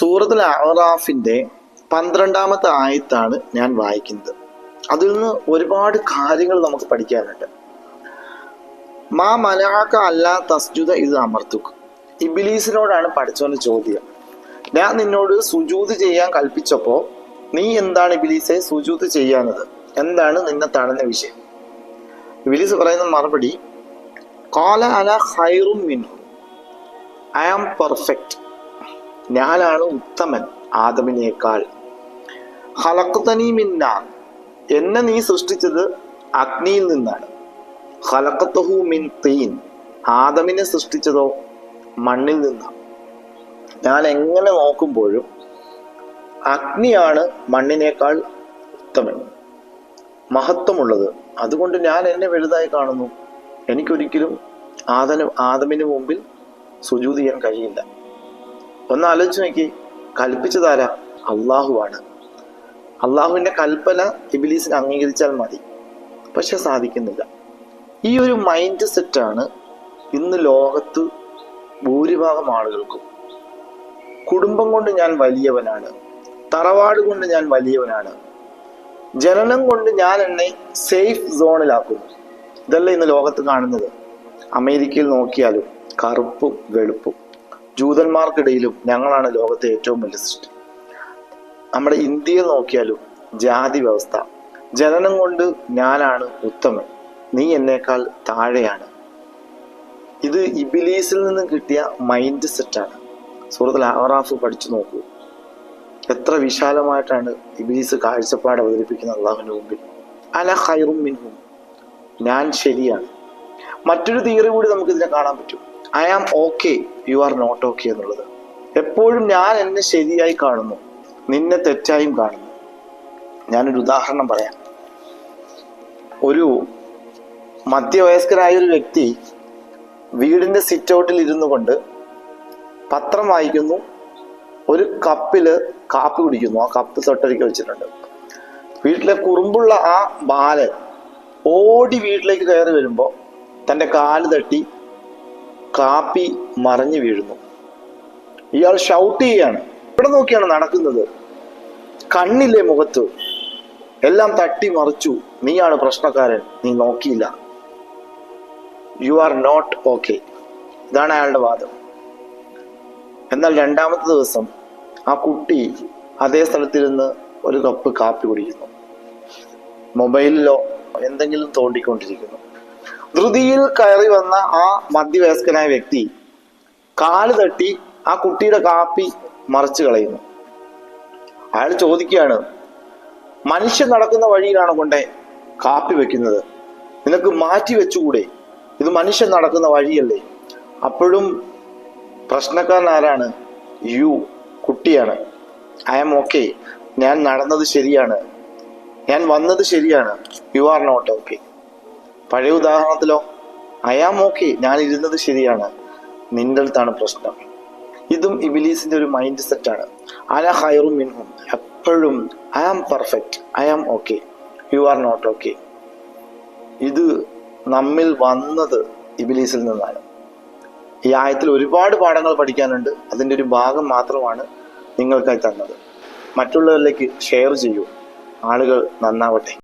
സൂറത്തുൽ അറാഫിന്റെ പന്ത്രണ്ടാമത്തെ ആയത്താണ് ഞാൻ വായിക്കുന്നത്. അതിൽ നിന്ന് ഒരുപാട് കാര്യങ്ങൾ നമുക്ക് പഠിക്കാനുണ്ട്. മാ മലയാക്ക അല്ല തസ്ജുദ ഇത് അമർത്തുക. ഇബിലീസിനോടാണ് പഠിച്ചവന്റെ ചോദ്യം. ഞാൻ നിന്നോട് സുജൂത് ചെയ്യാൻ കൽപ്പിച്ചപ്പോ നീ എന്താണ് ഇബിലീസെ സുജൂത് ചെയ്യാനത് എന്താണ് നിന്നെ തടഞ്ഞ വിഷയം? ഇബിലീസ് പറയുന്ന മറുപടി കോല അല ഹൈറും മിൻഹു. I am perfect. ഞാനാണ് ഉത്തമൻ ആദമിനേക്കാൾ. ഹലക്കുതനി മിന്നാൻ എന്നെ നീ സൃഷ്ടിച്ചത് അഗ്നിയിൽ നിന്നാണ്. ഹലക്കത്തഹു മിൻ തീൻ. ആദമിനെ സൃഷ്ടിച്ചതോ മണ്ണിൽ നിന്നാണ്. ഞാൻ എങ്ങനെ നോക്കുമ്പോഴും അഗ്നിയാണ് മണ്ണിനേക്കാൾ ഉത്തമൻ. മഹത്വമുള്ളത്. അതുകൊണ്ട് ഞാൻ എന്നെ വലുതായി കാണുന്നു. എനിക്കൊരിക്കലും ആദന ആദമിന് മുമ്പിൽ സുജൂത് ചെയ്യാൻ കഴിയില്ല. ഒന്ന് ആലോചിച്ച് നോക്കി കൽപ്പിച്ചതാരാ അള്ളാഹുവാണ്. അള്ളാഹുവിന്റെ കൽപ്പന ഇബിലീസിന് അംഗീകരിച്ചാൽ മതി. പക്ഷെ സാധിക്കുന്നില്ല. ഈ ഒരു മൈൻഡ് സെറ്റാണ് ഇന്ന് ലോകത്ത് ഭൂരിഭാഗം ആളുകൾക്കും. കുടുംബം കൊണ്ട് ഞാൻ വലിയവനാണ്. തറവാട് കൊണ്ട് ഞാൻ വലിയവനാണ്. ജനനം കൊണ്ട് ഞാൻ എന്നെ സേഫ് സോണിലാക്കുന്നു ഇതല്ല ഇന്ന് ലോകത്ത് കാണുന്നത്. അമേരിക്കയിൽ നോക്കിയാലും കറുപ്പും വെളുപ്പും. ജൂതന്മാർക്കിടയിലും ഞങ്ങളാണ് ലോകത്തെ ഏറ്റവും വലിയ സൃഷ്ടി. നമ്മുടെ ഇന്ത്യയിൽ നോക്കിയാലും ജാതി വ്യവസ്ഥ. ജനനം കൊണ്ട് ഞാനാണ് ഉത്തമൻ. നീ എന്നേക്കാൾ താഴെയാണ്. ഇത് ഇബിലീസിൽ നിന്ന് കിട്ടിയ മൈൻഡ് സെറ്റാണ് സുഹൃത്തിൽ ആറാഫ് പഠിച്ചു നോക്കൂ. എത്ര വിശാലമായിട്ടാണ് ഇബിലീസ് കാഴ്ചപ്പാട് അവതരിപ്പിക്കുന്ന അള്ളാഹുവിന്റെ മുമ്പിൽ. അല ഹൈറും മിൻഹും. ഞാൻ ശരിയാണ്. മറ്റൊരു തിയറി കൂടി നമുക്ക് ഇതിനെ കാണാൻ പറ്റും. I am okay you are not okay എന്നുള്ളത്. എപ്പോഴും ഞാൻ എന്നെ ശരിയായി കാണുന്നു. നിന്നെ തെറ്റായും കാണുന്നു. ഞാനൊരു ഉദാഹരണം പറയാം. ഒരു മധ്യവയസ്കരായ ഒരു വ്യക്തി വീടിന്റെ സിറ്റ് ഔട്ടിൽ ഇരുന്നു കൊണ്ട് പത്രം വായിക്കുന്നു. ഒരു കപ്പിൽ കാപ്പി കുടിക്കുന്നു. ആ കപ്പ് തൊട്ടരിക്ക് വെച്ചിട്ടുണ്ട്. വീട്ടിലെ കുറുമ്പുള്ള ആ ബാലൻ ഓടി വീട്ടിലേക്ക് കയറി വരുമ്പോൾ തന്റെ കാൽ തട്ടി കാപ്പി മറിഞ്ഞു വീഴുന്നു. ഇയാൾ ഷൗട്ട് ചെയ്യാണ് ഇവിടെ നോക്കിയാണ് നടക്കുന്നത്. കണ്ണില്ലേ മുഖത്ത്. എല്ലാം തട്ടി മറിച്ചു. നീയാണ് പ്രശ്നക്കാരൻ. നീ നോക്കിയില്ല. യു ആർ നോട്ട് ഓക്കെ ഇതാണ് അയാളുടെ വാദം. എന്നാൽ രണ്ടാമത്തെ ദിവസം ആ കുട്ടി അതേ സ്ഥലത്തിരുന്ന് ഒരു കപ്പ് കാപ്പി കുടിക്കുന്നു. മൊബൈലിലോ എന്തെങ്കിലും തോണ്ടിക്കൊണ്ടിരിക്കുന്നു. ധൃതിയിൽ കയറി വന്ന ആ മധ്യവയസ്കനായ വ്യക്തി കാൽ തട്ടി ആ കുട്ടിയുടെ കാപ്പി മറിച്ചു കളയുന്നു. അയാൾ ചോദിക്കുകയാണ് മനുഷ്യൻ നടക്കുന്ന വഴിയിലാണ് കൊണ്ടേ കാപ്പി വെക്കുന്നത്? നിനക്ക് മാറ്റി വെച്ചുകൂടെ? ഇത് മനുഷ്യൻ നടക്കുന്ന വഴിയല്ലേ? അപ്പോഴും പ്രശ്നക്കാരൻ ആരാണ് യു കുട്ടിയാണ്. I am okay. ഞാൻ നടന്നത് ശരിയാണ്. ഞാൻ വന്നത് ശരിയാണ്. You are not okay. പഴയ ഉദാഹരണത്തിലോ? അയാം ഓക്കെ ഞാൻ ഇരുന്നത് ശരിയാണ്. നിന്റെ അടുത്താണ് പ്രശ്നം. ഇതും ഇബിലീസിന്റെ ഒരു മൈൻഡ് സെറ്റാണ് അല ഹയറും മിൻഹും. എപ്പോഴും I am perfect I am okay you are not okay ഇത് നമ്മിൽ വന്നത് ഇബിലീസിൽ നിന്നാണ്. ഈ ആയത്തിൽ ഒരുപാട് പാഠങ്ങൾ പഠിക്കാനുണ്ട്. അതിന്റെ ഒരു ഭാഗം മാത്രമാണ് നിങ്ങൾക്കായി തന്നത്. മറ്റുള്ളവരിലേക്ക് ഷെയർ ചെയ്യൂ. ആളുകൾ നന്നാവട്ടെ.